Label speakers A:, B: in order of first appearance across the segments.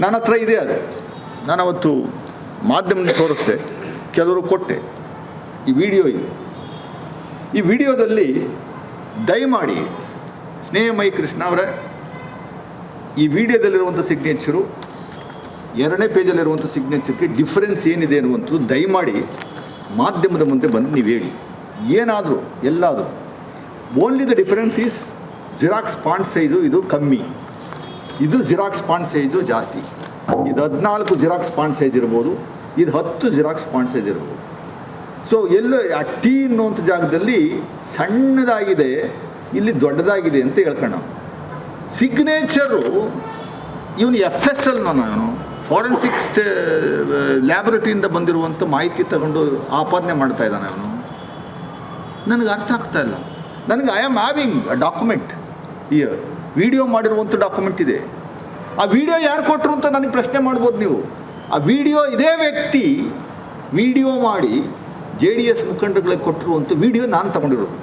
A: ನನ್ನ ಹತ್ರ ಇದೆ ಅದು. ನಾನು ಅವತ್ತು ಮಾಧ್ಯಮದಲ್ಲಿ ತೋರಿಸ್ದೆ, ಕೆಲವರು ಕೊಟ್ಟೆ. ಈ ವಿಡಿಯೋ ಇದೆ. ಈ ವಿಡಿಯೋದಲ್ಲಿ ದಯಮಾಡಿ ಸ್ನೇಹಮಯಿ ಕೃಷ್ಣ ಅವರೇ, ಈ ವಿಡಿಯೋದಲ್ಲಿರುವಂಥ ಸಿಗ್ನೇಚರು ಎರಡನೇ ಪೇಜಲ್ಲಿರುವಂಥ ಸಿಗ್ನೇಚರ್ಗೆ ಡಿಫ್ರೆನ್ಸ್ ಏನಿದೆ ಅನ್ನುವಂಥದ್ದು ದಯಮಾಡಿ ಮಾಧ್ಯಮದ ಮುಂದೆ ಬಂದು ನೀವು ಹೇಳಿ. ಏನಾದರೂ, ಎಲ್ಲಾದರೂ. Only the difference is Xerox font size ಇದು ಕಮ್ಮಿ. ಇದು ಜಿರಾಕ್ಸ್ ಪಾಂಡ್ ಸೈಜು ಜಾಸ್ತಿ. ಇದು ಹದಿನಾಲ್ಕು ಜಿರಾಕ್ಸ್ ಪಾಂಡ್ ಸೈಜ್ ಇರ್ಬೋದು, ಇದು ಹತ್ತು ಜಿರಾಕ್ಸ್ ಪಾಂಡ್ ಸೈಜ್ ಇರ್ಬೋದು. ಸೊ ಎಲ್ಲ ಆ ಟಿ ಅನ್ನುವಂಥ ಜಾಗದಲ್ಲಿ ಸಣ್ಣದಾಗಿದೆ, ಇಲ್ಲಿ ದೊಡ್ಡದಾಗಿದೆ ಅಂತ ಹೇಳ್ಕೊಂಡು ಸಿಗ್ನೇಚರು ಇವನು ಎಫ್ ಎಸ್ ಎಲ್ ನಾನು ಫಾರೆನ್ಸಿಕ್ಸ್ ಲ್ಯಾಬ್ರಟರಿಯಿಂದ ಬಂದಿರುವಂಥ ಮಾಹಿತಿ ತಗೊಂಡು ಆಪಾದನೆ ಮಾಡ್ತಾ ಇದ್ದಾನೆ ಅವನು. ನನಗೆ ಅರ್ಥ ಆಗ್ತಾ ಇಲ್ಲ. ನನಗೆ I am having a document here video ಮಾಡಿರುವಂಥ ಡಾಕ್ಯುಮೆಂಟ್ ಇದೆ. ಆ ವಿಡಿಯೋ ಯಾರು ಕೊಟ್ಟರು ಅಂತ ನನಗೆ ಪ್ರಶ್ನೆ ಮಾಡ್ಬೋದು ನೀವು. ಆ ವಿಡಿಯೋ ಇದೇ ವ್ಯಕ್ತಿ ವಿಡಿಯೋ ಮಾಡಿ ಜೆ ಡಿ ಎಸ್ ಮುಖಂಡಗಳಿಗೆ ಕೊಟ್ಟಿರುವಂಥ ವಿಡಿಯೋ ನಾನು ತಗೊಂಡಿರೋದು.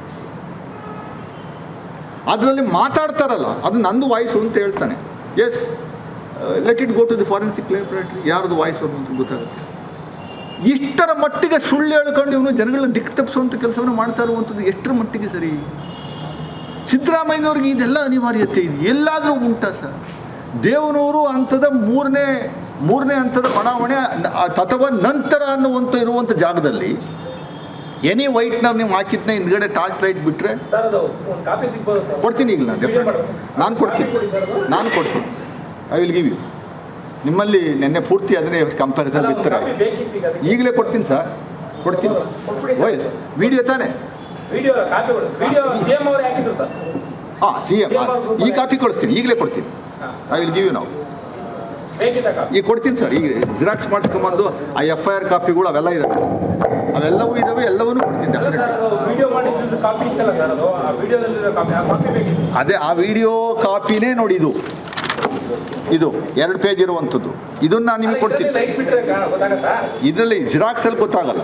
A: ಅದರಲ್ಲಿ ಮಾತಾಡ್ತಾರಲ್ಲ, ಅದು ನಂದು ವಾಯ್ಸು ಅಂತ ಹೇಳ್ತಾನೆ. Yes let it go to the forensic laboratory ಯಾರ್ದು ವಾಯ್ಸ್ ಅನ್ನೋದು ಗೊತ್ತಾಗುತ್ತೆ. ಇಷ್ಟರ ಮಟ್ಟಿಗೆ ಸುಳ್ಳು ಹೇಳ್ಕೊಂಡು ಇವನು ಜನಗಳನ್ನ ದಿಕ್ಕು ತಪ್ಪಿಸುವಂಥ ಕೆಲಸವನ್ನು ಮಾಡ್ತಾ ಇರುವಂಥದ್ದು ಎಷ್ಟರ ಮಟ್ಟಿಗೆ ಸರಿ? ಸಿದ್ದರಾಮಯ್ಯನವ್ರಿಗೆ ಇದೆಲ್ಲ ಅನಿವಾರ್ಯತೆ ಇದೆ. ಎಲ್ಲಾದರೂ ಉಂಟಾ ಸರ್. ದೇವನೂರು ಹಂತದ ಮೂರನೇ ಮೂರನೇ ಹಂತದ ಬಡಾವಣೆ ಅಥವಾ ನಂತರ ಅನ್ನುವಂಥ ಇರುವಂಥ ಜಾಗದಲ್ಲಿ ಎನಿ ವೈಟ್ನರ್ ನೀವು ಹಾಕಿದ್ನ ಹಿಂದ್ಗಡೆ ಟಾರ್ಚ್ ಲೈಟ್ ಬಿಟ್ಟರೆ ಕೊಡ್ತೀನಿ ಈಗ ನಾನು ಡೆಫಿನೆಟ್ ನಾನು ಕೊಡ್ತೀನಿ. ನಾನು ಕೊಡ್ತೀನಿ. ಐ ವಿಲ್ ಗಿವ್ ಯು ನಿಮ್ಮಲ್ಲಿ ನಿನ್ನೆ ಪೂರ್ತಿ ಅದನ್ನೇ ಕಂಪ್ಯಾರಿಸನ್ ಬಿತ್ತರೆ ಈಗಲೇ ಕೊಡ್ತೀನಿ ಸರ್. ಕೊಡ್ತೀನಿ. ವಯಸ್ ವಿಡಿಯೋ ತಾನೇ?
B: ವಿಡಿಯೋ ಕಾಪಿಗಳು ವಿಡಿಯೋ ಸೇಮ್ ಅವ್ರು ಹಾಕಿದ್ರು ಸರ್?
A: ಹಾಂ ಸಿ ಎಂ ಈ ಕಾಪಿ ಕಳಿಸ್ತೀನಿ ಈಗಲೇ ಕೊಡ್ತೀನಿ. ಐ ವಿಲ್ ಗಿವ್ ಯು ನಾವು ಈಗ ಕೊಡ್ತೀನಿ ಸರ್ ಈಗ ಜಿರಾಕ್ಸ್ ಮಾಡಿಸ್ಕೊಂಬಂದು ಆ ಎಫ್ ಐ ಆರ್ ಕಾಪಿಗಳು ಅವೆಲ್ಲ ಇದಾವೆ. ಅವೆಲ್ಲವೂ ಇದಾವೆ ಎಲ್ಲವನ್ನೂ ಕೊಡ್ತೀನಿ ಡೆಫಿನೆಟ್
B: ಅದೇ ಆ
A: ವಿಡಿಯೋ ಕಾಪಿನೇ ನೋಡಿ ಇದು. ಇದು ಎರಡು ಪೇಜ್ ಇರುವಂಥದ್ದು. ಇದನ್ನು ನಾನು ನಿಮಗೆ ಕೊಡ್ತೀನಿ.
B: ಇದರಲ್ಲಿ ಜಿರಾಕ್ಸ್ ಅಲ್ಲಿ ಗೊತ್ತಾಗತ್ತಾ?
A: ಇದರಲ್ಲಿ ಜಿರಾಕ್ಸಲ್ಲಿ ಗೊತ್ತಾಗಲ್ಲ.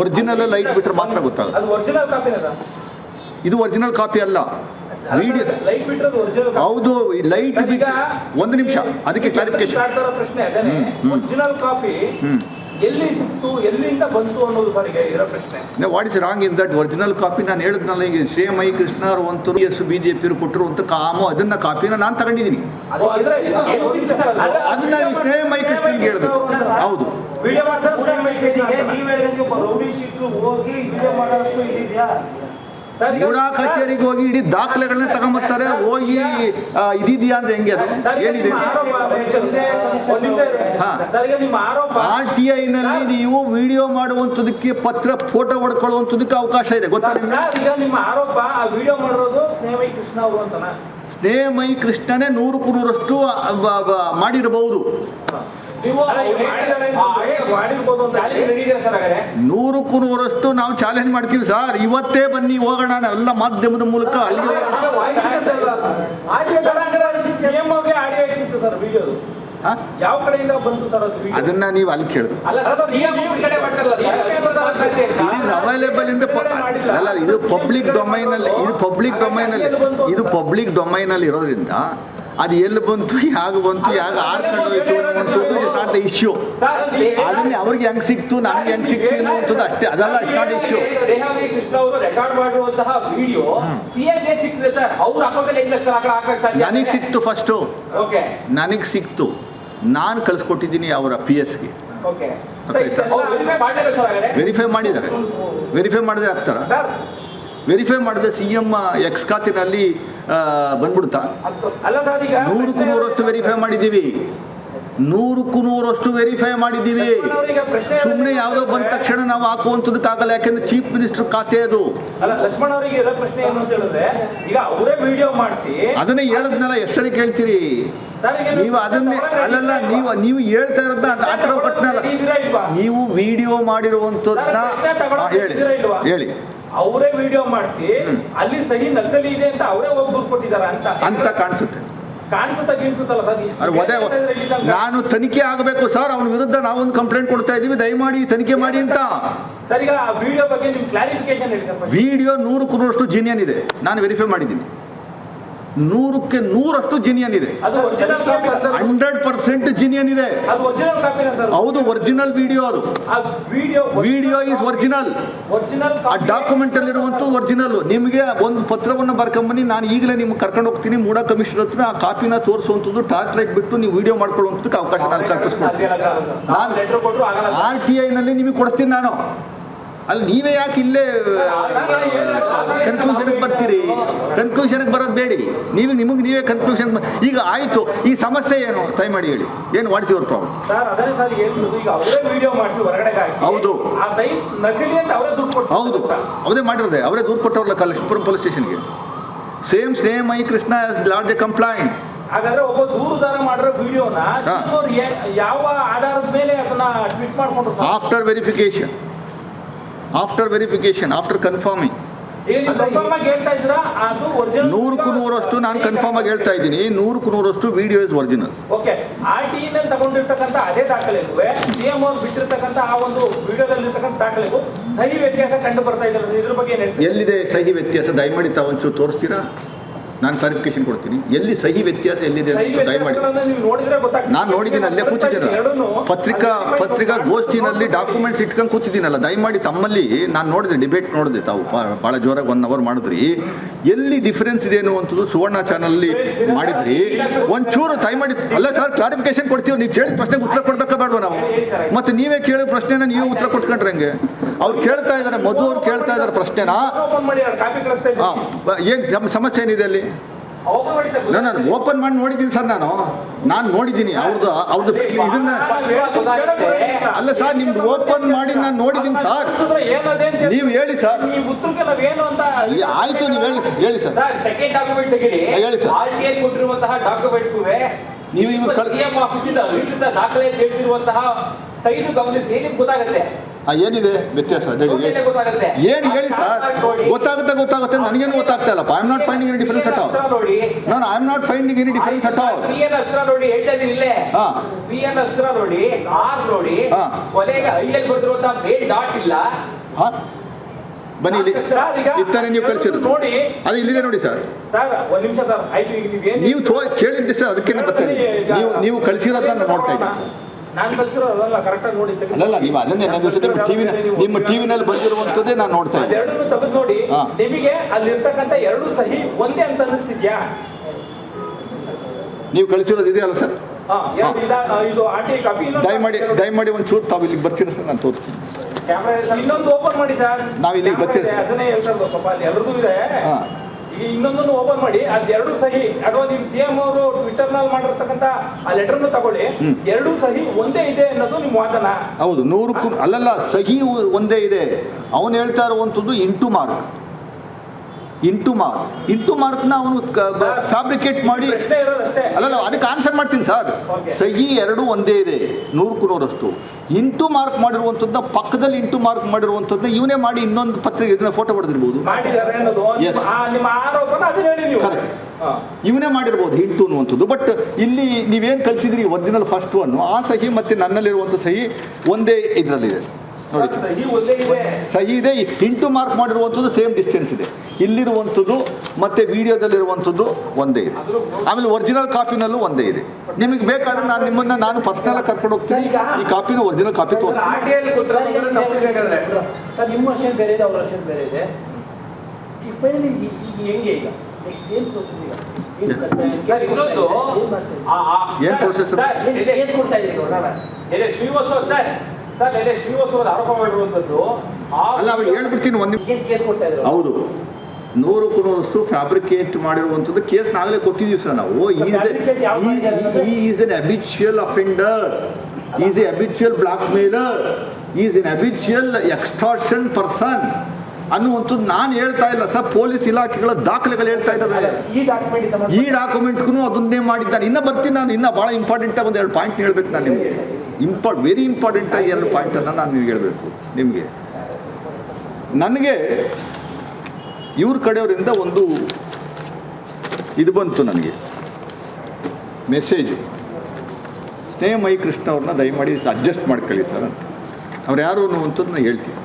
A: ಒರಿಜಿನಲ್ ಲೈಟ್ ಬಿಟ್ಟರೆ ಮಾತ್ರ ಗೊತ್ತಾಗುತ್ತೆ. ಇದು ಒರಿಜಿನಲ್ ಕಾಪಿ ಅಲ್ಲ. ವಿಡಿಯೋ
B: ಬಿಟ್ರೆ
A: ಹೌದು ಲೈಟ್ ಬಿಟ್ಟು ಒಂದು ನಿಮಿಷ ಅದಕ್ಕೆ ಕ್ಲಾರಿಫಿಕೇಶನ್
B: ಪ್ರಶ್ನೆ. Original copy
A: hmm.
B: ಎಲ್ಲಿ ಸಿಕ್ತು ಎಲ್ಲಿಂದ ಬಂತು ಅನ್ನೋದು ಸರಿಗೆ ಇರೋ ಪ್ರಶ್ನೆ.
A: What is wrong in that original copy ನಾನು ಹೇಳಿದ್ನಲ್ಲ ಈಗ ಶ್ರೇಮೈ ಕೃಷ್ಣ ಅವರು ಎಸ್ ಬಿ ಜೆ ಕೊಟ್ಟರು ಅಂತ ಕಾಮು ಅದನ್ನ ಕಾಪಿನ ನಾನು ತಗೊಂಡಿದ್ದೀನಿ? ಅದನ್ನ ಸ್ನೇಹ ಮೈ ಕೃಷ್ಣನ್ಗೆ ಹೇಳ್ಬೇಕು ಹೌದು.
B: ವಿಡಿಯೋ ಮಾಡ್ತಾರೆ
C: ಹೋಗಿ ವಿಡಿಯೋ ಮಾಡೋಷ್ಟು
B: ಈಗ-
A: ಗೂಢ ಕಚೇರಿಗೆ ಹೋಗಿ ಇಡೀ ದಾಖಲೆಗಳನ್ನ ತಗೊಂಬರ್ತಾರೆ ಹೋಗಿ ಇದೆಯಾ ಇದಿದೆಯಾ ಅಂದ್ರೆ ಹೆಂಗೆ ಅದು? ಏನಿದೆ? ಆರ್ ಟಿ ಐನಲ್ಲಿ ನೀವು ವಿಡಿಯೋ ಮಾಡುವಂಥದ್ದಕ್ಕೆ ಪತ್ರ ಫೋಟೋ ಹೊಡ್ಕೊಳ್ಳುವಂಥದ್ದಕ್ಕೆ ಅವಕಾಶ ಇದೆ ಗೊತ್ತಾ
B: ನಿಮ್ಮ ಆರೋಪ ಆ ವಿಡಿಯೋ ಮಾಡಿರೋದು ಕೃಷ್ಣ ಅವರು ಅಂತನಾ?
A: ಸ್ನೇಹ ಮೈ ಕೃಷ್ಣನೇ ನೂರಕ್ಕೂ ನೂರಷ್ಟು ಮಾಡಿರಬಹುದು ನೂರಕ್ಕೂ ನೂರಷ್ಟು ನಾವು ಚಾಲೆಂಜ್ ಮಾಡ್ತೀವಿ ಸರ್. ಇವತ್ತೇ ಬನ್ನಿ ಹೋಗೋಣ. ನಾವೆಲ್ಲ ಮಾಧ್ಯಮದ ಮೂಲಕ ಅಲ್ಲಿಗೆ ಅದನ್ನ ನೀವು ಅಲ್ಲಿ ಕೇಳಿ ಅವೈಲೇಬಲ್ ಇನ್ ಅಲ್ಲ ಇದು ಪಬ್ಲಿಕ್ ಡೊಮೈನಲ್ಲಿ ಇದು ಪಬ್ಲಿಕ್ ಡೊಮೈನಲ್ಲಿ ಇದು ಪಬ್ಲಿಕ್ ಡೊಮೈನಲ್ಲಿ ಇರೋದ್ರಿಂದ ಅದು ಎಲ್ಲಿ ಬಂತು ಯಾಗ ಬಂತು ಯಾಗ ಆರ್ಕೊಂಡು ಹೋಯ್ತು ಅನ್ನುವಂಥದ್ದು ಇಸ್ ನಾಟ್ ದ ಇಶ್ಯೂ ಅದನ್ನೇ ಅವ್ರಿಗೆ ಹೆಂಗ್ ಸಿಕ್ತು ನಮ್ಗೆ ಹೆಂಗ್ ಸಿಕ್ತು ಅನ್ನುವಂಥದ್ದು ಅಷ್ಟೇ ಅದಲ್ಲ ಇಸ್ ನಾಟ್ ಇಶ್ಯೂ ನನಗೆ ಸಿಕ್ತು ಫಸ್ಟು ನನಗೆ ಸಿಕ್ತು. ನಾನು ಕಳಿಸ್ಕೊಟ್ಟಿದ್ದೀನಿ ಅವರ ಪಿ ಎಸ್ಗೆ
B: ವೆರಿಫೈ ಮಾಡಲೇಬೇಕು ಸರ್
A: ವೆರಿಫೈ ಮಾಡಿದ್ದಾರೆ. ವೆರಿಫೈ ಮಾಡಿದ್ರೆ ಆಗ್ತಾರ? ವೆರಿಫೈ ಮಾಡಿದ್ರೆ ಸಿ ಎಂ ಎಕ್ಸ್ ಖಾತೆನಲ್ಲಿ ಬಂದ್ಬಿಡ್ತಾ ನೂರಕ್ಕೂ ನೂರಷ್ಟು ವೆರಿಫೈ ಮಾಡಿದ್ದೀವಿ. ನೂರಕ್ಕೂ ನೂರಷ್ಟು ವೆರಿಫೈ ಮಾಡಿದ್ದೀವಿ. ಸುಮ್ಮನೆ ಯಾವುದೋ ಬಂದ ತಕ್ಷಣ ನಾವು ಹಾಕುವಂಥದ್ದಕ್ಕಾಗಲ್ಲ ಯಾಕೆಂದ್ರೆ ಚೀಫ್ ಮಿನಿಸ್ಟರ್ ಖಾತೆ ಅದು.
B: ಅಲ್ಲ ಲಕ್ಷ್ಮಣ್ ಅವರಿಗೆ ಇರೋ ಪ್ರಶ್ನೆ ಏನು ಅಂತ ಹೇಳಿದ್ರೆ ಈಗ ಅವರೇ ವಿಡಿಯೋ ಮಾಡಿಸಿ.
A: ಅದನ್ನೇ ಹೇಳದ್ನಲ್ಲ ಹೆಸರು ಕೇಳ್ತೀರಿ ನೀವು ಅದನ್ನೇ ಅಲ್ಲಲ್ಲ ನೀವು ನೀವು ಹೇಳ್ತಾ ಇರೋದ್ನ ಆ ಥರ ಪಟ್ನಲ್ಲ. ನೀವು ವಿಡಿಯೋ ಮಾಡಿರುವಂಥದ್ದನ್ನ ಹೇಳಿ? ಹೇಳಿ.
B: ಅವರೇ ವಿಡಿಯೋ ಮಾಡಿಸಿ ಅಲ್ಲಿ ಸಹಿ ನಕಲಿ ಇದೆ ಅಂತ ಅವರೇ ಹೋಗಿ ಕೊಟ್ಟಿದ್ದಾರೆ ಅಂತ.
A: ಅಂತ ಕಾಣಿಸುತ್ತೆ. ನಾನು ತನಿಖೆ ಆಗಬೇಕು ಸರ್ ಅವನ ವಿರುದ್ಧ ನಾವೊಂದು ಕಂಪ್ಲೇಂಟ್ ಕೊಡ್ತಾ ಇದೀವಿ ದಯಮಾಡಿ ತನಿಖೆ ಮಾಡಿ ಅಂತ.
B: ವಿಡಿಯೋ
A: ನೂರಕ್ಕೂ ಜಿನಿಯನ್ ಇದೆ. ನಾನು ವೆರಿಫೈ ಮಾಡಿದ್ದೀನಿ. ನೂರಕ್ಕೆ ನೂರಷ್ಟು ಜಿನಿಯನ್ ಇದೆ. ಹಂಡ್ರೆಡ್ ಪರ್ಸೆಂಟ್ ಜಿನಿಯನ್ ಇದೆ. ಹೌದು ಒರಿಜಿನಲ್ ವಿಡಿಯೋ ಅದು.
B: ವಿಡಿಯೋ
A: ಇಸ್ ಒರಿಜಿನಲ್ ಆ ಡಾಕ್ಯುಮೆಂಟ್ ಅಲ್ಲಿ ಒರಿಜಿನಲ್ ನಿಮಗೆ ಒಂದು ಪತ್ರವನ್ನು ಬರ್ಕೊಂಬನ್ನಿ ನಾನು ಈಗಲೇ ನಿಮ್ಗೆ ಕರ್ಕೊಂಡು ಹೋಗ್ತೀನಿ. ಮೂಡ ಕಮಿಷನರ್ ಹತ್ರ ಆ ಕಾಪಿನ ತೋರಿಸುವಂಥದ್ದು ಟಾರ್ಚ್ ಲೈಟ್ ಬಿಟ್ಟು ನೀವು ವಿಡಿಯೋ ಮಾಡ್ಕೊಳ್ಳುವಂಥದ್ದು ಅವಕಾಶ ನಾನು ಕಲ್ಪಿಸ್ಕೊಡ್ತೀನಿ.
B: ನಾನು.
A: ಆರ್ ಟಿ ಐನಲ್ಲಿ ನಿಮಗೆ ಕೊಡಿಸ್ತೀನಿ ನಾನು. ಅಲ್ಲಿ ನೀವೇ ಯಾಕೆ ಇಲ್ಲೇ ಕನ್ಕ್ಲೂಷನ್ಗೆ ಬರ್ತೀರಿ? ಕನ್ಕ್ಲೂಷನ್ಗೆ ಬರೋದು ಬೇಡಿ. ನೀವು ನಿಮಗೆ ನೀವೇ ಕನ್ಕ್ಲೂಷನ್ ಈಗ ಆಯಿತು. ಈ ಸಮಸ್ಯೆ ಏನು? ತೈ ಮಾಡಿ ಹೇಳಿ. ಏನು ವಾಟ್ಸ್ ಯುವರ್ ಪ್ರಾಬ್ಲಮ್ ಹೌದು. ಹೌದು. ಅವರೇ ಮಾಡಿರೋದೆ. ಅವರೇ ದೂರು ಕೊಟ್ಟವ್ರಲ್ಲ ಕಲಕ್ಷಪುರಂ ಪೊಲೀಸ್ ಸ್ಟೇಷನ್ಗೆ same same I Krishna large a complaint
B: ಹಾಗಾದ್ರೆ ಒಬ್ಬ ದೂರುದಾರ ಮಾಡಿರೋ ವಿಡಿಯೋನ ಯಾವ ಆಧಾರದ ಮೇಲೆ ಅದನ್ನ ಟ್ವೀಟ್ ಮಾಡ್ಕೊಂಡ್ರು sir?
A: After verification after verification after confirming
B: ಇದ್ದೀರಾ?
A: ನೂರಕ್ಕೂ ನೂರಷ್ಟು ನಾನು ಕನ್ಫರ್ಮ್ ಆಗಿ ಹೇಳ್ತಾ ಇದ್ದೀನಿ. ನೂರಕ್ಕೂ ನೂರಷ್ಟು video is original
B: okay R T ನಲ್ಲಿ ತಗೊಂಡಿರ್ತಕ್ಕಂಥ ಅದೇ ದಾಖಲೆಗೂ ಸಿ ಎಂ ಅವ್ರು ಬಿಟ್ಟಿರ್ತಕ್ಕಂಥ ಆ ಒಂದು ವಿಡಿಯೋದಲ್ಲಿ ಇರ್ತಕ್ಕಂಥ ದಾಖಲೆಗೂ ಸಹಿ ವ್ಯತ್ಯಾಸ ಕಂಡು ಬರ್ತಾ ಇದೆ ಇದ್ರ ಬಗ್ಗೆ
A: ಎಲ್ಲಿದೆ ಸಹಿ ವ್ಯತ್ಯಾಸ? ದಯಮಾಡಿ ತಾವು ಒಂಚೂರು ತೋರಿಸ್ತೀರಾ? ನಾನು ಕ್ಲಾರಿಫಿಕೇಶನ್ ಕೊಡ್ತೀನಿ. ಎಲ್ಲಿ ಸಹಿ ವ್ಯತ್ಯಾಸ ಎಲ್ಲಿದೆ ಅಂತ ದಯಮಾಡಿ. ನಾನು ನೋಡಿದ್ದೀನಿ ಅಲ್ಲೇ ಕೂತಿದ್ದೀನಲ್ಲ ಪತ್ರಿಕಾ ಪತ್ರಿಕಾ ಗೋಷ್ಠಿನಲ್ಲಿ ಡಾಕ್ಯುಮೆಂಟ್ಸ್ ಇಟ್ಕೊಂಡು ಕೂತಿದ್ದೀನಲ್ಲ. ದಯಮಾಡಿ ತಮ್ಮಲ್ಲಿ ನಾನು ನೋಡಿದೆ ಡಿಬೇಟ್ ನೋಡಿದೆ. ತಾವು ಭಾಳ ಜೋರಾಗಿ ಒನ್ ಅವರ್ ಮಾಡಿದ್ರಿ. ಎಲ್ಲಿ ಡಿಫರೆನ್ಸ್ ಇದೆ ಅನ್ನುವಂಥದ್ದು ಸುವರ್ಣ ಚಾನಲ್ಲಿ ಮಾಡಿದ್ರಿ. ಒಂಚೂರು ದಯಮಾಡಿ ಅಲ್ಲ ಸರ್ ಕ್ಲಾರಿಫಿಕೇಶನ್ ಕೊಡ್ತೀವಿ. ನೀವು ಕೇಳಿದ ಪ್ರಶ್ನೆಗೆ ಉತ್ತರ ಕೊಡ್ಬೇಕಾ ಬೇಡವಾ ನಾವು? ಮತ್ತೆ ನೀವೇ ಕೇಳಿದ ಪ್ರಶ್ನೆನ ನೀವು ಉತ್ತರ ಕೊಟ್ಕೊಂಡ್ರೆ ಹೆಂಗೆ? ಅವ್ರು ಕೇಳ್ತಾ ಇದ್ದಾರೆ ಮಧು ಅವ್ರು ಕೇಳ್ತಾ ಇದ್ದಾರೆ ಪ್ರಶ್ನೆನಾ? ಏನು ಸಮಸ್ಯೆ ಏನಿದೆ ಅಲ್ಲಿ?
B: ಓಪನ್ ಮಾಡಿ ಸರ್.
A: ನಾನು ಓಪನ್ ಮಾಡಿ ನೋಡಿದ್ದೀನಿ ಸರ್ ನಾನು. ನಾನು ನೋಡಿದ್ದೀನಿ ಅವ್ರದ್ದು ಅವ್ರದ್ದು ಇದನ್ನ ಅಲ್ಲ ಸರ್ ನಿಮ್ದು ಓಪನ್ ಮಾಡಿ ನಾನು ನೋಡಿದ್ದೀನಿ ಸರ್. ನೀವು ಹೇಳಿ ಸರ್. ಆಯ್ತು ನೀವು ಹೇಳಿ ಹೇಳಿ ಸರ್. ಹೇಳಿ ಸರ್. ನೀವು
B: ಇವಾಗ ಆಫೀಸಿಂದ ದಾಖಲೆ ಕೇಳ್ತಿರುವಂತಹ ಸೈನು ಗಮನಿಸಿ ನಿಮ್ಗೆ ಗೊತ್ತಾಗುತ್ತೆ.
A: ಏನಿದೆ ವ್ಯತ್ಯಾಸ. ಏನು ಹೇಳಿ ಸರ್. ಗೊತ್ತಾಗುತ್ತೆ ಗೊತ್ತಾಗುತ್ತೆ. ನನಗೇನು ಗೊತ್ತಾಗ್ತಾ ಇಲ್ಲಪ್ಪ I am not finding any difference at all ನಾನು I am not finding any difference at all ಬನ್ನಿ ಇಲ್ಲಿ. ಇತ್ತಾನೆ ನೀವು ಕಳಿಸಿರೋದು.
B: ನೋಡಿ.
A: ಅದು ಇಲ್ಲಿದೆ ನೋಡಿ ಸರ್. ನೀವು ತೋ ಕೇಳಿದ್ದೆ ಸರ್ ಅದಕ್ಕೆ ಬರ್ತೇನೆ ನೀವು ನೀವು ಕಳಿಸಿರೋದನ್ನ ನೋಡ್ತಾ ಇದ್ದೀನಿ ಸರ್. ಅಲ್ಲಲ್ಲ ನೀವು ಅದನ್ನೇ ನನ್ನ ದಿವಸ ನಿಮ್ಮ ನಿಮ್ಮ ಟಿವಿನಲ್ಲಿ ಬಂದಿರುವಂಥದ್ದೇ ನಾನು ನೋಡ್ತಾ ಇದ್ದೀನಿ
B: ಅದೆರಡನ್ನು ತೆಗೆದು ನೋಡಿ. ನಿಮಗೆ ಅಲ್ಲಿರ್ತಕ್ಕಂಥ ಎರಡು ಸಹಿ ಒಂದೇ ಅಂತ ಅನಿಸ್ತಿದ್ಯಾ
A: ನೀವು ಕಳಿಸಿರೋದು ಇದೆಯಲ್ಲ ಸರ್? ದಯಮಾಡಿ ದಯಮಾಡಿ ಒಂದು ಚೂರು ತಾವು ಇಲ್ಲಿಗೆ ಬರ್ತೀರಾ ಸರ್? ನಾನು ತೋರಿಸ್ತೀನಿ.
B: ಇನ್ನೊಂದು ಓಪನ್ ಮಾಡಿ ಸರ್.
A: ನಾವು ಇಲ್ಲಿಗೆ
B: ಅದನ್ನೇ ಹೇಳ್ತಾ ಇರೋದು ಪಾಪ ಅಲ್ಲಿ ಎರಡೂ ಇದೆ. ಇನ್ನೊಂದನ್ನು ಓಪನ್ ಮಾಡಿ ಅದೆರಡು ಸಹಿ ಅಥವಾ ನಿಮ್ ಸಿ ಎಂ ಅವರು ಟ್ವಿಟರ್ನಲ್ಲಿ ಮಾಡಿರ್ತಕ್ಕಂತ ಆ ಲೆಟರ್ ತಗೊಳ್ಳಿ. ಎರಡೂ ಸಹಿ ಒಂದೇ ಇದೆ ಅನ್ನೋದು ನಿಮ್ ವಾದನ?
A: ಹೌದು ನೂರಕ್ಕೂ ಅಲ್ಲಲ್ಲ ಸಹಿ ಒಂದೇ ಇದೆ. ಅವನು ಹೇಳ್ತಾ ಇರುವಂತದ್ದು into mark into mark into ಮಾರ್ಕ್ನ ಅವನು ಫ್ಯಾಬ್ರಿಕೇಟ್ ಮಾಡಿ ಅಲ್ಲಲ್ಲ ಅದಕ್ಕೆ ಆನ್ಸರ್ ಮಾಡ್ತೀನಿ ಸರ್ ಸಹಿ ಎರಡು ಒಂದೇ ಇದೆ. ನೂರು ನೂರಷ್ಟು ಇಂಟು ಮಾರ್ಕ್ ಮಾಡಿರುವಂಥದ್ದನ್ನ ಪಕ್ಕದಲ್ಲಿ ಇಂಟು ಮಾರ್ಕ್ ಮಾಡಿರುವಂಥದ್ದು ಇವನೇ ಮಾಡಿ ಇನ್ನೊಂದು ಪತ್ರಿಕೆ ಇದನ್ನ ಫೋಟೋ ಹೊಡೆದಿರ್ಬೋದು. ಇವನೇ ಮಾಡಿರ್ಬೋದು ಇಂಟು ಅನ್ನುವಂಥದ್ದು. ಬಟ್ ಇಲ್ಲಿ ನೀವೇನು ಕಲಿಸಿದ್ರಿ ಒರಿಜಿನಲ್ ಫಸ್ಟ್ ಒನ್ ಆ ಸಹಿ ಮತ್ತು ನನ್ನಲ್ಲಿರುವಂಥ ಸಹಿ ಒಂದೇ ಇದರಲ್ಲಿದೆ. ನೋಡಿ
B: ಸಹಿ ಇದೆ.
A: ಇಂಟು ಮಾರ್ಕ್ ಮಾಡಿರುವಂಥದ್ದು ಸೇಮ್ ಡಿಸ್ಟೆನ್ಸ್ ಇದೆ. ಇಲ್ಲಿರುವಂಥದ್ದು ಮತ್ತು ವಿಡಿಯೋದಲ್ಲಿರುವಂಥದ್ದು ಒಂದೇ ಇದೆ. ಆಮೇಲೆ ಒರಿಜಿನಲ್ ಕಾಪಿನಲ್ಲೂ ಒಂದೇ ಇದೆ. ನಿಮಗೆ ಬೇಕಾದ್ರೆ ನಾನು ನಿಮ್ಮನ್ನು ನಾನು ಪರ್ಸ್ನಲ್ ಕರ್ಕೊಂಡು ಹೋಗ್ತೀನಿ. ಈ ಕಾಪಿನ ಒರಿಜಿನಲ್ ಕಾಪಿ ತೋರಿಸ್ತೀನಿ.
D: ಏನು ಪ್ರೋಸೆಸ್
B: ಸರ್, ಸರ್, ಶ್ರೀನಿವಾಸ ಅವ್ರು, ಆರೋಪ
A: ಅಲ್ಲ ಹೇಳ್ಬಿಡ್ತೀನಿ ಒಂದು
D: ಕೇಸ್ ಕೊಡ್ತಾ ಇದ್ರು
A: ಹೌದು. ನೂರಕ್ಕೂ ನೂರಷ್ಟು ಫ್ಯಾಬ್ರಿಕೇಟ್ ಮಾಡಿರುವಂಥದ್ದು ಕೇಸ್ ನಾಗಲೇ ಕೊಟ್ಟಿದ್ದೀವಿ ಸರ್ ನಾವು? Is an habitual offender is a habitual blackmailer is an habitual extortion person ಅನ್ನುವಂಥದ್ದು ನಾನು ಹೇಳ್ತಾ ಇಲ್ಲ ಸರ್. ಪೊಲೀಸ್ ಇಲಾಖೆಗಳ ದಾಖಲೆಗಳು ಹೇಳ್ತಾ ಇದ್ದಾರೆ
D: ಈ
A: ಡಾಕ್ಯುಮೆಂಟ್ಗೂ ಅದನ್ನೇ ಮಾಡಿದ್ದಾನೆ. ಇನ್ನ ಬರ್ತೀನಿ ನಾನು. ಇನ್ನ ಭಾಳ ಇಂಪಾರ್ಟೆಂಟ್ ಆಗಿ ಒಂದು ಎರಡು ಪಾಯಿಂಟ್ ಹೇಳ್ಬೇಕು ನಾನು ನಿಮಗೆ. ಇಂಪಾರ್ಟ್ ವೆರಿ ಇಂಪಾರ್ಟೆಂಟ್ ಆಗಿ ಎರಡು ಪಾಯಿಂಟನ್ನು ನಾನು ನಿಮಗೆ ಹೇಳಬೇಕು, ನಿಮಗೆ. ನನಗೆ ಇವ್ರ ಕಡೆಯವರಿಂದ ಒಂದು ಇದು ಬಂತು ನನಗೆ. ಮೆಸೇಜು ಸ್ನೇಹ ಮೈ ಕೃಷ್ಣ ಅವ್ರನ್ನ ದಯಮಾಡಿ ಅಡ್ಜಸ್ಟ್ ಮಾಡ್ಕೊಳ್ಳಿ ಸರ್ ಅಂತ. ಅವ್ರು ಯಾರು ಅನ್ನುವಂಥದ್ದು ನಾನು ಹೇಳ್ತೀನಿ.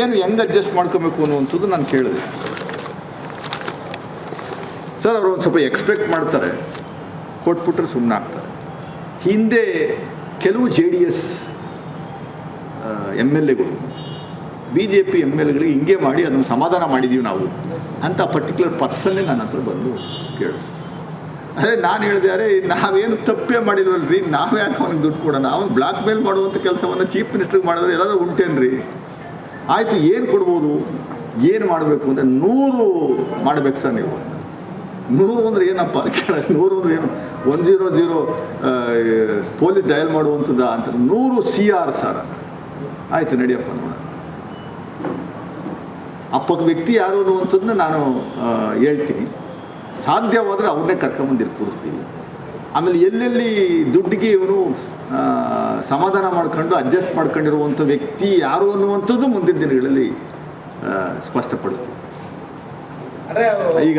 A: ಏನು ಹೆಂಗೆ ಅಡ್ಜಸ್ಟ್ ಮಾಡ್ಕೋಬೇಕು ಅನ್ನುವಂಥದ್ದು ನಾನು ಕೇಳಿದೆ. ಸರ್ ಅವರು ಒಂದು ಸ್ವಲ್ಪ ಎಕ್ಸ್ಪೆಕ್ಟ್ ಮಾಡ್ತಾರೆ. ಕೊಟ್ಬಿಟ್ರೆ ಸುಮ್ಮನೆ ಆಗ್ತಾರೆ. ಹಿಂದೆ ಕೆಲವು J D S M L ಎಗಳು, B J P M L ಎಗಳಿಗೆ ಹಿಂಗೆ ಮಾಡಿ ಅದನ್ನು ಸಮಾಧಾನ ಮಾಡಿದ್ದೀವಿ ನಾವು ಅಂತ ಪರ್ಟಿಕ್ಯುಲರ್ ಪರ್ಸನ್ನೇ ನನ್ನ ಹತ್ರ ಬಂದು ಕೇಳಿಸ್ ಅದೇ ನಾನು ಹೇಳಿದೆ, ಅರೆ, ನಾವೇನು ತಪ್ಪೇ ಮಾಡಿಲ್ವಲ್ರಿ? ನಾವೇ ಯಾಕೆ ಅವನಿಗೆ ದುಡ್ಡು ಕೊಡೋಣ? ಅವನು ಬ್ಲಾಕ್ ಮೇಲ್ ಮಾಡುವಂಥ ಕೆಲಸವನ್ನು ಚೀಫ್ ಮಿನಿಸ್ಟ್ರಿಗೆ ಮಾಡಿದ್ರೆ ಎಲ್ಲಾದರೂ ಉಂಟೇನ್ರಿ? ಆಯಿತು, ಏನು ಕೊಡ್ಬೋದು? ಏನು ಮಾಡಬೇಕು ಅಂದರೆ ನೂರು ಮಾಡಬೇಕು ಸರ್ ನೀವು. ನೂರು ಅಂದರೆ ಏನಪ್ಪ? ಕೇಳ ನೂರು ಅಂದರೆ ಏನು? One zero zero police dial ಮಾಡುವಂಥದ್ದು ಅಂತ. ನೂರು ಸಿ ಆರ್ ಸರ್. ಆಯಿತು, ನಡಿಯಪ್ಪ ನೋಡ. ಅಪ್ಪದ ವ್ಯಕ್ತಿ ಯಾರು ಅನ್ನುವಂಥದ್ದನ್ನ ನಾನು ಹೇಳ್ತೀನಿ. ಸಾಧ್ಯವಾದರೆ ಅವ್ರನ್ನೇ ಕರ್ಕೊಂಬಂದಿರು ಕೂರಿಸ್ತೀವಿ ಆಮೇಲೆ ಎಲ್ಲೆಲ್ಲಿ ದುಡ್ಡಿಗೆ ಇವನು ಸಮಾಧಾನ ಮಾಡ್ಕೊಂಡು, ಅಡ್ಜಸ್ಟ್ ಮಾಡ್ಕೊಂಡಿರುವಂಥ ವ್ಯಕ್ತಿ ಯಾರು ಅನ್ನುವಂಥದ್ದು ಮುಂದಿನ ದಿನಗಳಲ್ಲಿ ಸ್ಪಷ್ಟಪಡಿಸ್ತೀವಿ ಈಗ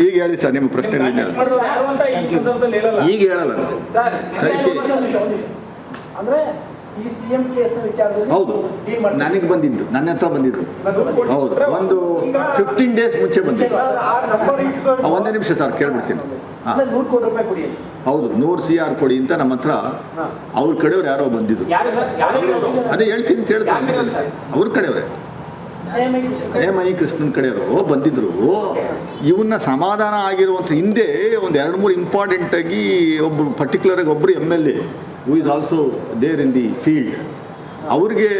A: ಈಗ ಹೇಳಿ ಸರ್ ನಿಮ್ಮ
B: ಪ್ರಶ್ನೆ
A: ಈಗ ಹೇಳಲ್ಲ
D: ಅಂದ್ರೆ ಈ ಸಿ ಎಂ ಕೇಸ್ ವಿಚಾರದಲ್ಲಿ
A: ಹೌದು. ನನಗೆ ಬಂದಿದ್ದು. ನನ್ನ ಹತ್ರ ಬಂದಿದ್ದು. ಹೌದು. ಒಂದು ಫಿಫ್ಟೀನ್ ಡೇಸ್ ಮುಂಚೆ ಬಂದಿದ್ದು. ಒಂದೇ ನಿಮಿಷ ಸರ್ ಕೇಳ್ಬಿಡ್ತೀನಿ. ಹಾಂ.
D: ಅಂದ್ರೆ ನೂರು ಕೋಟಿ ರೂಪಾಯಿ ಕೊಡಿ.
A: ಹೌದು ನೂರು ಸಿ ಆರ್ ಕೊಡಿ ಅಂತ ನಮ್ಮ ಹತ್ರ. ಅವ್ರ ಕಡೆಯವ್ರು ಯಾರೋ ಬಂದಿದ್ದು.
B: ಯಾರು ಸರ್? ಯಾರು ಇರೋದು?
A: ಅದೇ ಹೇಳ್ತೀನಿ ಅಂತ
B: ಹೇಳ್ತಾರೆ.
A: ಅವ್ರ ಕಡೆಯವರೇ. ಮೈ ಕೃಷ್ಣನ್ ಕಡೆಯವರು ಬಂದಿದ್ರು. ಇವನ್ನ ಸಮಾಧಾನ ಆಗಿರುವಂಥ ಹಿಂದೆ ಒಂದು ಎರಡು ಮೂರು ಇಂಪಾರ್ಟೆಂಟ್ ಆಗಿ ಒಬ್ಬರು ಪರ್ಟಿಕ್ಯುಲರ್ ಆಗಿ ಒಬ್ಬರು M L A who is also there in the field ಅವ್ರಿಗೆ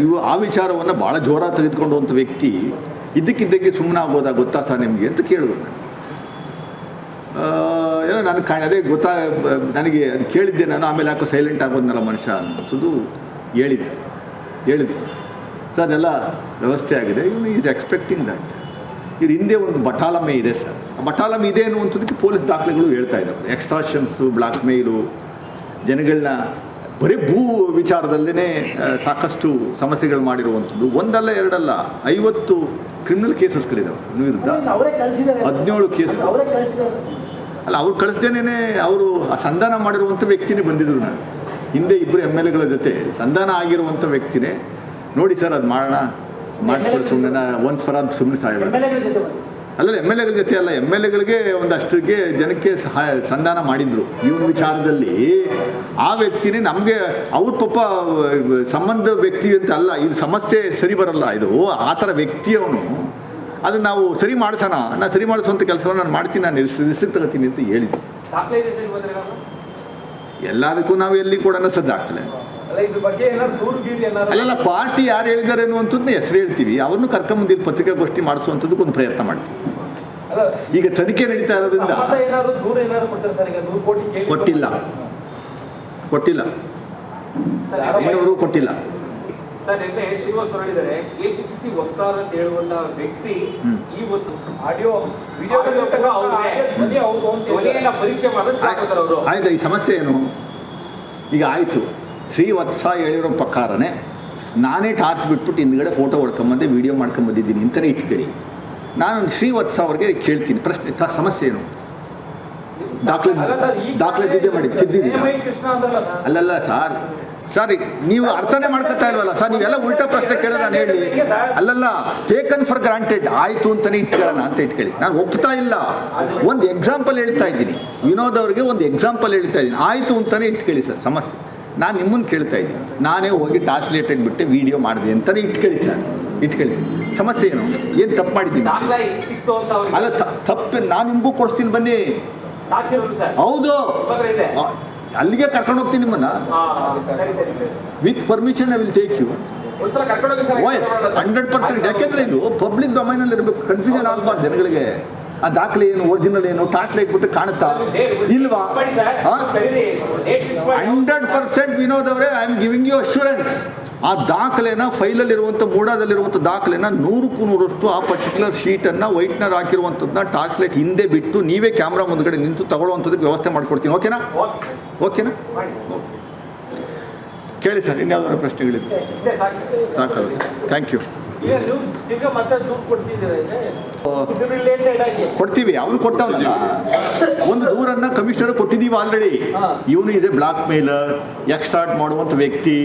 A: ಇವು ಆ ವಿಚಾರವನ್ನು ಭಾಳ ಜೋರಾಗಿ ತೆಗೆದುಕೊಂಡಂಥ ವ್ಯಕ್ತಿ ಇದಕ್ಕಿದ್ದಕ್ಕೆ ಸುಮ್ಮನೆ ಆಗೋದಾ ಗೊತ್ತಾ ಸರ್ ನಿಮಗೆ ಅಂತ ಕೇಳಿದ್ರು ಏನೋ ನಾನು ಕಾಣ ಅದೇ ಗೊತ್ತಾ, ನನಗೆ ಅದು ಕೇಳಿದ್ದೆ ನಾನು, ಆಮೇಲೆ ಯಾಕೋ ಸೈಲೆಂಟ್ ಆಗೋದ್ನಲ್ಲ ಮನುಷ್ಯ ಅನ್ನೋದು ಹೇಳಿದ್ದೆ. ಹೇಳಿದ್ದೆ. ಸೊ ಅದೆಲ್ಲ ವ್ಯವಸ್ಥೆ ಆಗಿದೆ. ಇವನು ಈಸ್ ಎಕ್ಸ್ಪೆಕ್ಟಿಂಗ್ ದಟ್ ಇದು ಹಿಂದೆ ಒಂದು ಬಟಾಲಮೆ ಇದೆ ಸರ್. ಆ ಬಟಾಲಮೆ ಇದೆ ಅನ್ನುವಂಥದ್ದಕ್ಕೆ ಪೊಲೀಸ್ ದಾಖಲೆಗಳು ಹೇಳ್ತಾ ಇದ್ದಾವೆ. ಎಕ್ಸ್ಟ್ರಾಷನ್ಸು ಬ್ಲ್ಯಾಕ್ ಮೇಲು ಜನಗಳನ್ನ ಬರೀ ಭೂ ವಿಚಾರದಲ್ಲೇ ಸಾಕಷ್ಟು ಸಮಸ್ಯೆಗಳು ಮಾಡಿರುವಂಥದ್ದು. ಒಂದಲ್ಲ ಎರಡಲ್ಲ ಐವತ್ತು ಕ್ರಿಮಿನಲ್ ಕೇಸಸ್ಗಳಿದ್ದಾವೆ ವಿರುದ್ಧ ಹದಿನೇಳು ಕೇಸ್ ಅಲ್ಲ ಅವ್ರು ಕಳಿಸ್ದೇನೆ ಅವರು ಆ ಸಂಧಾನ ಮಾಡಿರುವಂಥ ವ್ಯಕ್ತಿನೇ ಬಂದಿದ್ರು ನಾನು. ಹಿಂದೆ ಇಬ್ಬರು ಎಂ ಎಲ್ ಎಗಳ ಜೊತೆ ಸಂಧಾನ ಆಗಿರುವಂಥ ವ್ಯಕ್ತಿನೇ ನೋಡಿ ಸರ್ ಅದು ಮಾಡೋಣ. ಮಾಡಿಸ್ಕೊಳ್ಳಿ ಸುಮ್ಮನೆ ಒಂದು ಆಲ್ ಸುಮ್ಮನೆ
D: ಬಂದು
A: ಅಲ್ಲ ಎಂ ಎಲ್ ಎಗಳ ಜೊತೆ ಅಲ್ಲ ಎಂ ಎಲ್ ಎಗಳಿಗೆ ಒಂದಷ್ಟಕ್ಕೆ ಜನಕ್ಕೆ ಸಹಾಯ ಸಂಧಾನ ಮಾಡಿದ್ರು. ಇವನ ವಿಚಾರದಲ್ಲಿ ಆ ವ್ಯಕ್ತಿನೇ ನಮಗೆ ಅವ್ರ ಪಾಪ ಸಂಬಂಧ ವ್ಯಕ್ತಿ ಅಂತ ಅಲ್ಲ ಇದು ಸಮಸ್ಯೆ ಸರಿ ಬರಲ್ಲ. ಇದು ಆ ಥರ ವ್ಯಕ್ತಿ ಅವನು. ಅದನ್ನ ನಾವು ಸರಿ ಮಾಡಿಸೋಣ. ನಾನು ಸರಿ ಮಾಡಿಸುವಂಥ ಕೆಲಸವನ್ನು ನಾನು ಮಾಡ್ತೀನಿ ನಾನು ರಿಸ್ಕ್ ತಗೋತೀನಿ ಅಂತ ಹೇಳಿದ್ದೆ
B: ದಾಖಲೆ ಇದೆ ಸರ್ ಇವತ್ತು ಏನಾದ್ರು?
A: ಎಲ್ಲದಕ್ಕೂ ನಾವು ಎಲ್ಲಿ ಕೂಡ
B: ಏನಾದ್ರು
A: ಅಲ್ಲಲ್ಲ ಪಾರ್ಟಿ ಯಾರು ಹೇಳಿದ್ದಾರೆ ಅನ್ನುವಂಥದ್ದನ್ನ ಹೆಸರು ಹೇಳ್ತೀವಿ. ಅವ್ರನ್ನು ಕರ್ಕೊಂಬಂದಿಲ್ಲಿ ಪತ್ರಿಕಾಗೋಷ್ಠಿ ಮಾಡಿಸುವಂಥದ್ದಕ್ಕೆ ಒಂದು ಪ್ರಯತ್ನ ಮಾಡ್ತೀವಿ. ಈಗ ತನಿಖೆ ನಡೀತಾ ಇರೋದ್ರಿಂದ ಕೊಟ್ಟಿಲ್ಲ. ಕೊಟ್ಟಿಲ್ಲ. ಕೊಟ್ಟಿಲ್ಲ.
B: ಸರ್ ನಿನ್ನೆ ಶ್ರೀನಿವಾಸ್ ಅವರು ಹೇಳಿದ್ದಾರೆ. ಕೆಪಿಸಿಸಿ ವಕ್ತಾರ ಅಂತ ಹೇಳುವಂತ ವ್ಯಕ್ತಿ. ಈ ಒಂದು ಆಡಿಯೋ ಅಂತ ಧ್ವನಿಯನ್ನ ಪರೀಕ್ಷೆ ಅವರು.
A: ಆಯ್ತು ಈ ಸಮಸ್ಯೆ ಏನು? ಈಗ ಆಯಿತು. ಶ್ರೀವತ್ಸ ಹೇಳಿರೋ ಪ್ರಕಾರನೇ ನಾನೇ ಟಾರ್ಚ್ ಬಿಟ್ಬಿಟ್ಟು ಹಿಂದ್ಗಡೆ ಫೋಟೋ ಹೊಡ್ಕೊಂಬಂದೆ ವಿಡಿಯೋ ಮಾಡ್ಕೊಂಬಂದಿದ್ದೀನಿ ಅಂತಲೇ ಇಟ್ಕೊಳ್ಳಿ ನಾನು ಶ್ರೀವತ್ಸ ಅವ್ರಿಗೆ ಕೇಳ್ತೀನಿ. ಪ್ರಶ್ನೆ ತ- ಸಮಸ್ಯೆ ಏನು? ದಾಖಲೆ ದಾಖಲೆ ತಿದ್ದೆ ಮಾಡಿ
B: ಕೃಷ್ಣ
A: ಅಲ್ಲಲ್ಲ ಸರ್. ಸರ್ ನೀವು ಅರ್ಥನೇ ಮಾಡ್ಕೊತಾ ಇಲ್ವಲ್ಲ? ಸರ್ ನೀವೆಲ್ಲ ಉಲ್ಟಾ ಪ್ರಶ್ನೆ ಕೇಳಿದ್ರೆ ನಾನು ಹೇಳಿ. ಅಲ್ಲಲ್ಲ ಟೇಕನ್ ಫಾರ್ ಗ್ರಾಂಟೆಡ್ ಆಯಿತು ಅಂತಲೇ ಇಟ್ಕೊಳ್ಳೋಣ ಅಂತ ಇಟ್ಕೊಳ್ಳಿ. ನಾನು ಒಪ್ತಾ ಇಲ್ಲ. ಒಂದು ಎಕ್ಸಾಂಪಲ್ ಹೇಳ್ತಾ ಇದ್ದೀನಿ. ವಿನೋದ್ ಅವರಿಗೆ ಒಂದು ಎಕ್ಸಾಂಪಲ್ ಹೇಳ್ತಾ ಇದ್ದೀನಿ. ಆಯಿತು ಅಂತಾನೆ ಇಟ್ಕೊಳ್ಳಿ ಸರ್ ಸಮಸ್ಯೆ. ನಾನು ನಿಮ್ಮನ್ನು ಕೇಳ್ತಾ ಇದ್ದೀನಿ. ನಾನೇ ಹೋಗಿ ಟ್ರಾನ್ಸ್ಲೇಟೆಡ್ ಬಿಟ್ಟು ವಿಡಿಯೋ ಮಾಡಿದೆ ಅಂತಲೇ ಇಟ್ಕೊಳ್ಳಿ ಸರ್. ಇಟ್ಕೊಳ್ಳಿ ಸರ್. ಸಮಸ್ಯೆ ಏನು? ಏನು ತಪ್ಪು ಮಾಡಿದ್ದೀನಿ ಅಲ್ಲ ತಪ್ಪೆ ನಾನು ನಿಮಗೂ ಕೊಡ್ತೀನಿ ಬನ್ನಿ. ಹೌದು. ಅಲ್ಲಿಗೆ ಕರ್ಕೊಂಡು ಹೋಗ್ತೀನಿ ನಿಮ್ಮನ್ನ. With permission I will take you voice hundred percent ಯಾಕೆಂದ್ರೆ ಇದು ಪಬ್ಲಿಕ್ ಡೊಮೈನಲ್ಲಿ ಇರಬೇಕು. ಕನ್ಫ್ಯೂಷನ್ ಆಗಬಾರ್ದು ಜನಗಳಿಗೆ. ಆ ದಾಖಲೆ ಏನು ಒರಿಜಿನಲ್ ಏನು ಟ್ರಾನ್ಸ್ಲೇಟ್ ಬಿಟ್ಟು ಕಾಣುತ್ತಾ? ಇಲ್ವಾ? ಹಂಡ್ರೆಡ್ ಪರ್ಸೆಂಟ್ ವಿನೋದ್ ಅವರೇ I am giving you assurance ಆ ದಾಖಲೆನ ಫೈಲಲ್ಲಿರುವಂಥ ಮೂಡಾದಲ್ಲಿರುವಂಥ ದಾಖಲೆನ ನೂರಕ್ಕೂ ನೂರಷ್ಟು ಆ ಪರ್ಟಿಕ್ಯುಲರ್ ಶೀಟನ್ನು ವೈಟ್ನರ್ ಹಾಕಿರುವಂಥದ್ದನ್ನ ಟ್ರಾನ್ಸ್ಲೇಟ್ ಹಿಂದೆ ಬಿಟ್ಟು ನೀವೇ ಕ್ಯಾಮ್ರಾ ಮುಂದ್ಗಡೆ ನಿಂತು ತಗೊಳ್ಳುವಂಥದ್ದಕ್ಕೆ ವ್ಯವಸ್ಥೆ ಮಾಡ್ಕೊಡ್ತೀನಿ. ಓಕೆನಾ? ಓಕೆನಾ? ಕೇಳಿ ಸರ್ ಇನ್ಯಾವುದಾದ್ರು ಪ್ರಶ್ನೆಗಳಿದೆ
B: ಸಾಕು.
A: ಥ್ಯಾಂಕ್ ಯು ಕೊಡ್ತೀವಿ ಅವನು ಕೊಟ್ಟವನಲ್ಲ ಒಂದು ದೂರನ್ನ ಕಮಿಷನರ್ ಕೊಟ್ಟಿದ್ದೀವಿ ಆಲ್ರೆಡಿ. ಇವನು ಇದೆ ಬ್ಲಾಕ್ ಮೇಲ್ ಎಕ್ಸ್ಟಾರ್ಟ್ ಮಾಡುವಂಥ ವ್ಯಕ್ತಿ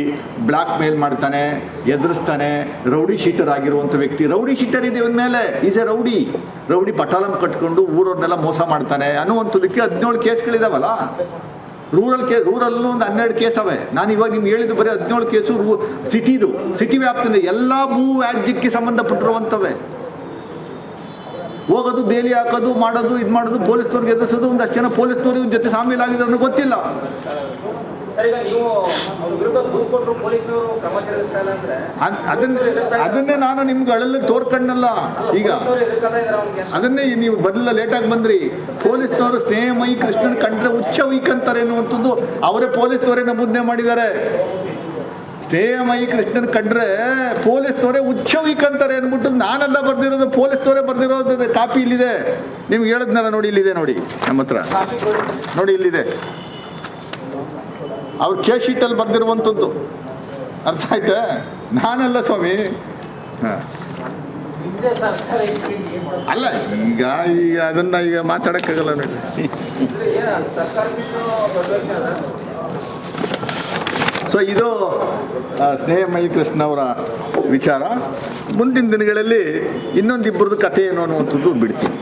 A: ಬ್ಲಾಕ್ ಮೇಲ್ ಮಾಡ್ತಾನೆ ಎದುರಿಸ್ತಾನೆ ರೌಡಿ ಶೀಟರ್ ಆಗಿರುವಂಥ ವ್ಯಕ್ತಿ. ರೌಡಿ ಶೀಟರ್ ಇದೆ ಇವನ ಮೇಲೆ. Is a rowdy. ರೌಡಿ ಪಟಾಲಂ ಕಟ್ಕೊಂಡು ಊರವ್ರನ್ನೆಲ್ಲ ಮೋಸ ಮಾಡ್ತಾನೆ ಅನ್ನುವಂಥದ್ದಕ್ಕೆ ಹದಿನೇಳು ಕೇಸ್ಗಳಿದಾವಲ್ಲ ರೂರಲ್ ಕೇಸ್, ರೂರಲ್ಲೂ ಒಂದು ಹನ್ನೆರಡು ಕೇಸ್ ಅವೆ. ನಾನು ಇವಾಗ ನಿಮ್ಗೆ ಹೇಳಿದ್ದು ಬರೀ ಹದಿನೇಳು ಕೇಸು ರೂ ಸಿಟಿದು ಸಿಟಿ ವ್ಯಾಪ್ತಿಯಿಂದ ಎಲ್ಲ ಭೂ ವ್ಯಾಜ್ಯಕ್ಕೆ ಸಂಬಂಧಪಟ್ಟಿರುವಂಥವೆ ಹೋಗೋದು ಬೇಲಿ ಹಾಕೋದು ಮಾಡೋದು ಇದು ಮಾಡೋದು ಪೊಲೀಸ್ನವ್ರಿಗೆ ಎದುರಿಸೋದು ಒಂದಷ್ಟು ಜನ ಪೊಲೀಸ್ನವ್ರಿಗೆ ಒಂದು ಜೊತೆ ಆಗಿದೆ ಅನ್ನೋ ಗೊತ್ತಿಲ್ಲ. ಅದನ್ನೇ ನಾನು ನಿಮ್ಗೆ ಅಳಲ್ಲಿ ತೋರ್ಕಂಡಲ್ಲ ಈಗ ಅದನ್ನೇ ನೀವು ಬರಲಿಲ್ಲ ಲೇಟಾಗಿ ಬಂದ್ರಿ. ಪೊಲೀಸ್ನವರು ಸ್ನೇಹಮಯಿ ಕೃಷ್ಣನ್ ಕಂಡ್ರೆ ಹುಚ್ಚ ವೀಕ್ ಅಂತಾರೆ ಅನ್ನುವಂಥದ್ದು ಅವರೇ ಪೊಲೀಸ್ನವರೇನ ನಮೂದನೆ ಮಾಡಿದ್ದಾರೆ. ಸ್ನೇಹಮಯಿ ಕೃಷ್ಣನ್ ಕಂಡ್ರೆ ಪೊಲೀಸ್ ತೋರೆ ವೀಕ್ ಅಂತಾರೆ ಅಂದ್ಬಿಟ್ಟು ನಾನೆಲ್ಲ ಬರ್ದಿರೋದು ಪೊಲೀಸ್ ತೋರೆ ಬರ್ದಿರೋದು ಕಾಪಿ ಇಲ್ಲಿದೆ. ನಿಮ್ಗೆ ಹೇಳಿದ್ನಲ್ಲ, ನೋಡಿ ಇಲ್ಲಿದೆ, ನೋಡಿ, ನಮ್ಮ ಹತ್ರ. ನೋಡಿ ಇಲ್ಲಿದೆ. ಅವ್ರು ಕೆ ಶೀಟಲ್ಲಿ ಬರ್ದಿರುವಂಥದ್ದು. ಅರ್ಥ ಆಯ್ತಾ? ನಾನಲ್ಲ ಸ್ವಾಮಿ. ಹಾಂ. ಅಲ್ಲ, ಈಗ ಈಗ ಅದನ್ನ ಈಗ ಮಾತಾಡಕ್ಕಾಗಲ್ಲ ನೋಡಿ
B: ಏನ ಸರ್ಕಾರಕ್ಕಿಂತ ದೊಡ್ಡ ವ್ಯಕ್ತಿ ಅದ
A: ಸೊ ಇದು ಸ್ನೇಹ ಮಯಿ ಕೃಷ್ಣ ಅವರ ವಿಚಾರ. ಮುಂದಿನ ದಿನಗಳಲ್ಲಿ ಇನ್ನೊಂದಿಬ್ಬರದ್ದು ಕಥೆ ಏನು ಅನ್ನುವಂಥದ್ದು ಬಿಡ್ತೀನಿ.